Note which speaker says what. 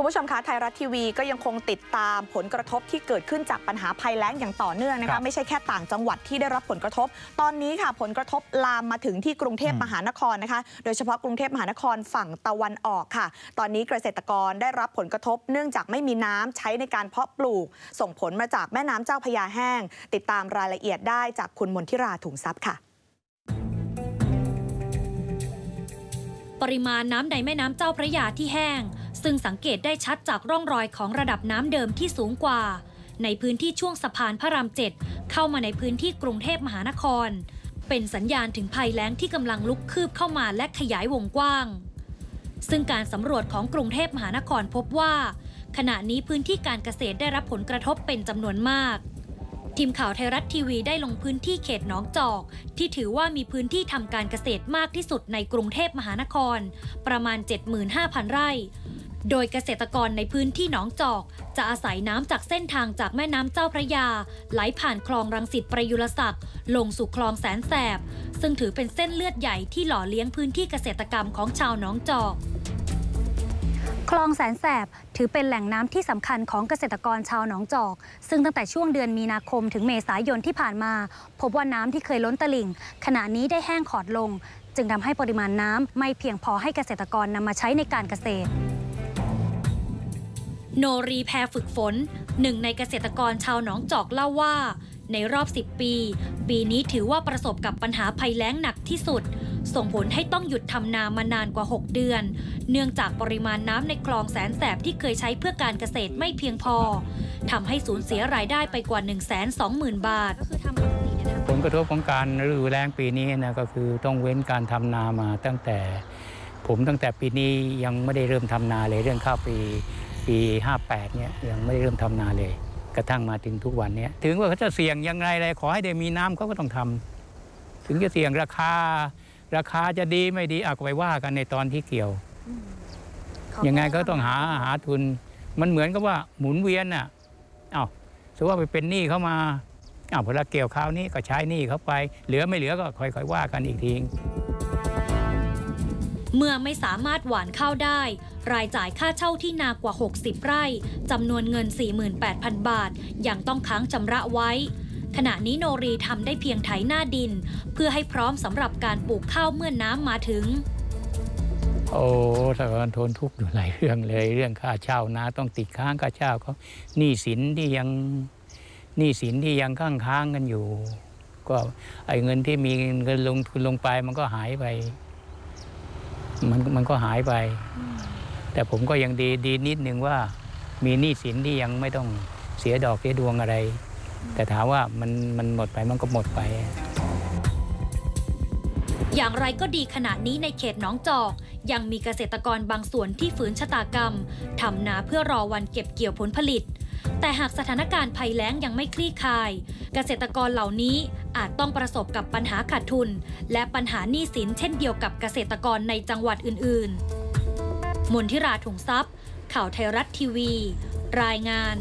Speaker 1: คุณผู้ชมคะไทยรัฐทีวีก็ยังคงติดตามผลกระทบที่เกิดขึ้นจากปัญหาภัยแล้งอย่างต่อเนื่องนะ
Speaker 2: ครั
Speaker 1: คะ
Speaker 2: บ
Speaker 1: ไม่ใช่แค่ต่างจังหวัดที่ได้รับผลกระทบ ตอนนี้ค่ะผลกระทบลามมาถึงที่กรุงเทพ
Speaker 2: อืม
Speaker 1: มหานครนะคะ โดยเฉพาะกรุงเทพมหานครฝั่งตะวันออกค่ะ ตอนนี้เกษตรกรได้รับผลกระทบ เนื่องจากไม่มีน้ำใช้ในการเพาะปลูก ส่งผลมาจากแม่น้ำเจ้าพระยาแห้ง ติดตามรายละเอียดได้จากคุณมนทิราถุงทรัพย์ค่ะ
Speaker 3: ปริมาณน้ำในแม่น้ำเจ้าพระยาที่แห้ง ซึ่งสังเกตได้ชัดจากร่องรอยของระดับน้ำเดิมที่สูงกว่า ในพื้นที่ช่วงสะพานพระรามเจ็ดเข้ามาในพื้นที่กรุงเทพมหานคร เป็นสัญญาณถึงภัยแล้งที่กำลังลุกคืบเข้ามาและขยายวงกว้าง ซึ่งการสำรวจของกรุงเทพมหานครพบว่า ขณะนี้พื้นที่การเกษตรได้รับผลกระทบเป็นจำนวนมากทีมข่าวไทยรัฐทีวีได้ลงพื้นที่เขตหนองจอก ที่ถือว่ามีพื้นที่ทำการเกษตรมากที่สุดในกรุงเทพมหานคร ประมาณ 75,000 ไร่ โดยเกษตรกรในพื้นที่หนองจอก จะอาศัยน้ำจากเส้นทางจากแม่น้ำเจ้าพระยา ไหลผ่านคลองรังสิตประยุรศักดิ์ลงสู่คลองแสนแสบ ซึ่งถือเป็นเส้นเลือดใหญ่ที่หล่อเลี้ยงพื้นที่เกษตรกรรมของชาวหนองจอก
Speaker 4: คลองแสนแสบถือเป็นแหล่งน้ำที่สำคัญของเกษตรกรชาวหนองจอก ซึ่งตั้งแต่ช่วงเดือนมีนาคมถึงเมษายนที่ผ่านมา พบว่าน้ำที่เคยล้นตลิ่ง ขณะนี้ได้แห้งขอดลง จึงทำให้ปริมาณน้ำไม่เพียงพอให้เกษตรกรนำมาใช้ในการเกษตร
Speaker 3: โนรีแพรฝึกฝนหนึ่งในเกษตรกรชาวหนองจอกเล่าว่า ในรอบ 10 ปี ปีนี้ถือว่าประสบกับปัญหาภัยแล้งหนักที่สุด ส่งผลให้ต้องหยุดทำนามานานกว่า 6 เดือน เนื่องจากปริมาณน้ำในคลองแสนแสบที่เคยใช้เพื่อการเกษตรไม่เพียงพอทำให้สูญเสียรายได้ไปกว่า 1 2 0 0 0 0 บาท
Speaker 2: ผลกระทบของการฤดูแล้งปีนี้นะก็คือต้องเว้นการทำนามาตั้งแต่ ผมตั้งแต่ปีนี้ยังไม่ได้เริ่มทำนาเลยเรื่องข้าวปีปี 58 เนี่ยยังไม่ได้เริ่มทำนาเลย กระทั่งมาถึงทุกวันเนี้ยถึงว่าเขาจะเสี่ยงยังไงอะไรขอให้ได้มีน้ำเขาก็ต้องทำถึงจะเสี่ยงราคา ราคาจะดีไม่ดีเอาก็ไปว่ากันในตอนที่เกี่ยวยังไงก็ต้องหาหาทุน มันเหมือนกับว่าหมุนเวียนน่ะเอ้าสมมติว่าไปเป็นหนี้เขามาอ้าวพอเราเกี่ยวข้าวนี้ก็ใช้หนี้เขาไป เหลือไม่เหลือก็ค่อยๆว่ากันอีกที
Speaker 3: เมื่อไม่สามารถหวานข้าวได้ รายจ่ายค่าเช่าที่นากว่า 60 ไร่จำนวนเงิน 48,000 บาท ยังต้องค้างชำระไว้ ขณะนี้โนรีทำได้เพียงไถหน้าดิน เพื่อให้พร้อมสำหรับการปลูกข้าวเมื่อน้ำมาถึง
Speaker 2: โอ้ถ้านทนทุกข์อยู่หลายเรื่องเลย เรื่องค่าเช่านะ ต้องติดค้างค่าเช่าเขาหนี้สินที่ยังหนี้สินที่ยังค้างค้างกันอยู่ ก็ไอ้เงินที่มีเงินลงทุนลงไปมันก็หายไป มันมันก็หายไป แต่ผมก็ยังดีดีนิดนึงว่า มีหนี้สินที่ยังไม่ต้องเสียดอกเสียดวงอะไร แต่ถามว่ามันมันหมดไปมันก็หมดไป
Speaker 3: อย่างไรก็ดีขณะนี้ในเขตหนองจอก ยังมีเกษตรกรบางส่วนที่ฝืนชะตากรรมทำนาเพื่อรอวันเก็บเกี่ยวผลผลิตแต่หากสถานการณ์ภัยแล้งยังไม่คลี่คลาย เกษตรกรเหล่านี้ อาจต้องประสบกับปัญหาขาดทุน และปัญหาหนี้สินเช่นเดียวกับเกษตรกรในจังหวัดอื่นๆ มนทิราถุงทรัพย์ ข่าวไทยรัฐทีวี รายงาน